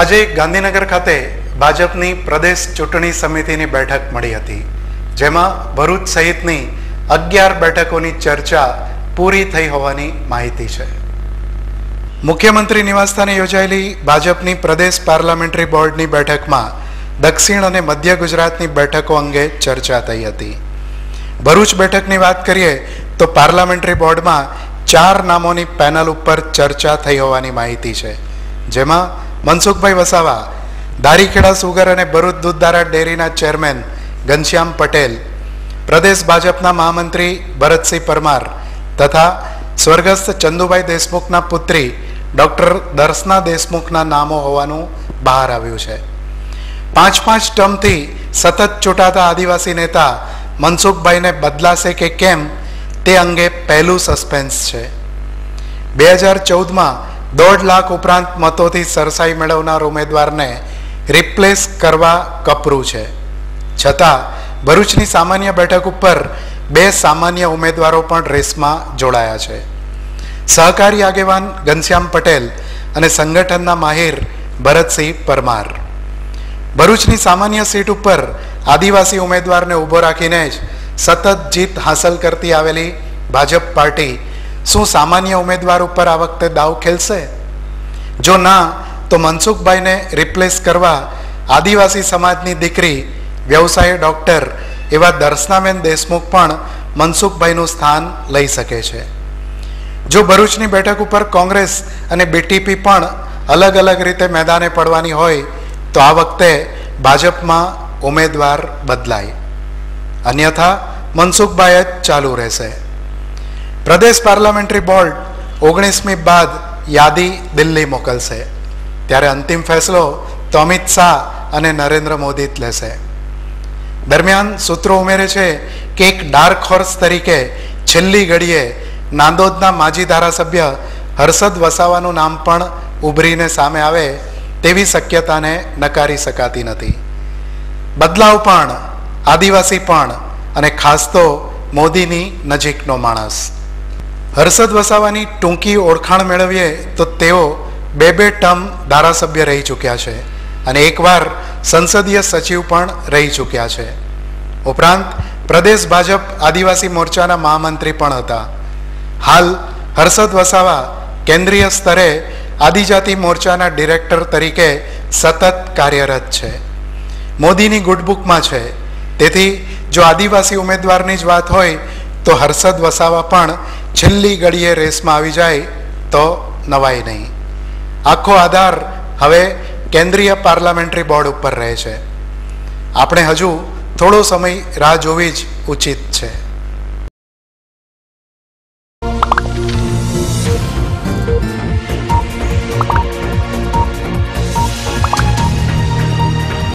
આજે ગાંધીનગર ખાતે ભાજપની પ્રદેશ ચૂંટણી સમિતિની બેઠક મળી હતી, જેમાં ભરૂચ સહિતની અગિયાર બેઠકોની ચર્ચા પૂરી થઈ હોવાની માહિતી છે. મુખ્યમંત્રી નિવાસસ્થાને યોજાયેલી ભાજપની પ્રદેશ પાર્લામેન્ટરી બોર્ડની બેઠકમાં દક્ષિણ અને મધ્ય ગુજરાતની બેઠકો અંગે ચર્ચા થઈ હતી. ભરૂચ બેઠકની વાત કરીએ તો પાર્લામેન્ટરી બોર્ડમાં ચાર નામોની પેનલ ઉપર ચર્ચા થઈ હોવાની માહિતી છે, જેમાં મનસુખભાઈ વસાવા, દારીખેડા સુગર અને ભરૂચ દૂધધારા ડેરીના ચેરમેન ઘનશ્યામ પટેલ, પ્રદેશ ભાજપના મહામંત્રી ભરતસિંહ પરમાર તથા સ્વર્ગસ્થ ચંદુભાઈ દેશમુખના પુત્રી ડૉક્ટર દર્શના દેશમુખના નામો હોવાનું બહાર આવ્યું છે. પાંચ પાંચ ટર્મથી સતત ચૂંટાતા આદિવાસી નેતા મનસુખભાઈને બદલાશે કે કેમ તે અંગે પહેલું સસ્પેન્સ છે. બે હજાર ચૌદમાં દોઢ લાખ ઉપરાંત મતોથી સરસાઈ મેળવનાર ઉમેદવારને રિપ્લેસ કરવા કપરું છે. છતાં, ભરૂચની સામાન્ય બેઠક ઉપર બે સામાન્ય ઉમેદવારો પણ રેસમાં જોડાયા છે. સહકારી આગેવાન ઘનશ્યામ પટેલ અને સંગઠનના માહિર ભરતસિંહ પરમાર. ભરૂચની સામાન્ય સીટ ઉપર આદિવાસી ઉમેદવારને ઊભો રાખીને જ સતત જીત હાંસલ કરતી આવેલી ભાજપ પાર્ટી શું સામાન્ય ઉમેદવાર ઉપર આ વખતે દાવ ખેલશે? જો ના, તો મનસુખભાઈને રિપ્લેસ કરવા આદિવાસી સમાજની દીકરી, વ્યવસાય ડૉક્ટર એવા દર્શનાબેન દેશમુખ પણ મનસુખભાઈનું સ્થાન લઈ શકે છે. જો ભરૂચની બેઠક ઉપર કોંગ્રેસ અને બીટીપી પણ અલગ અલગ રીતે મેદાને પડવાની હોય, તો આ વખતે ભાજપમાં ઉમેદવાર બદલાય. અન્યથા મનસુખભાઈ જ ચાલુ રહેશે. પ્રદેશ પાર્લામેન્ટરી બોર્ડ ઓગણીસમી બાદ યાદી દિલ્હી મોકલશે. ત્યારે અંતિમ ફેસલો તો અમિત શાહ અને નરેન્દ્ર મોદી જ લેશે. દરમિયાન સૂત્રો ઉમેરે છે કે એક ડાર્ક હોર્સ તરીકે છેલ્લી ઘડીએ નાંદોદના માજી ધારાસભ્ય હર્ષદ વસાવાનું નામ પણ ઉભરીને સામે આવે તેવી શક્યતાને નકારી શકાતી નથી. બદલાવ પણ, આદિવાસી પણ અને ખાસ તો મોદીની નજીકનો માણસ. હર્ષદ વસાવાની ટૂંકી ઓળખાણ મેળવીએ તો તેઓ બે બે ટર્મ ધારાસભ્ય રહી ચૂક્યા છે અને એકવાર સંસદીય સચિવ પણ રહી ચૂક્યા છે. ઉપરાંત, પ્રદેશ ભાજપ આદિવાસી મોરચાના મહામંત્રી પણ હતા. હાલ, હર્ષદ વસાવા કેન્દ્રીય સ્તરે આદિજાતિ મોરચાના ડિરેક્ટર તરીકે સતત કાર્યરત છે. મોદીની ગુડબુકમાં છે. તેથી, જો આદિવાસી ઉમેદવારની જ વાત હોય, તો હર્ષદ વસાવા પણ છેલ્લી ઘડીએ રેસમાં આવી જાય તો નવાય નહીં. આખો આધાર હવે કેન્દ્રીય પાર્લામેન્ટરી બોર્ડ ઉપર રહે છે. આપણે હજુ થોડો સમય રાહ જોવી જ ઉચિત છે.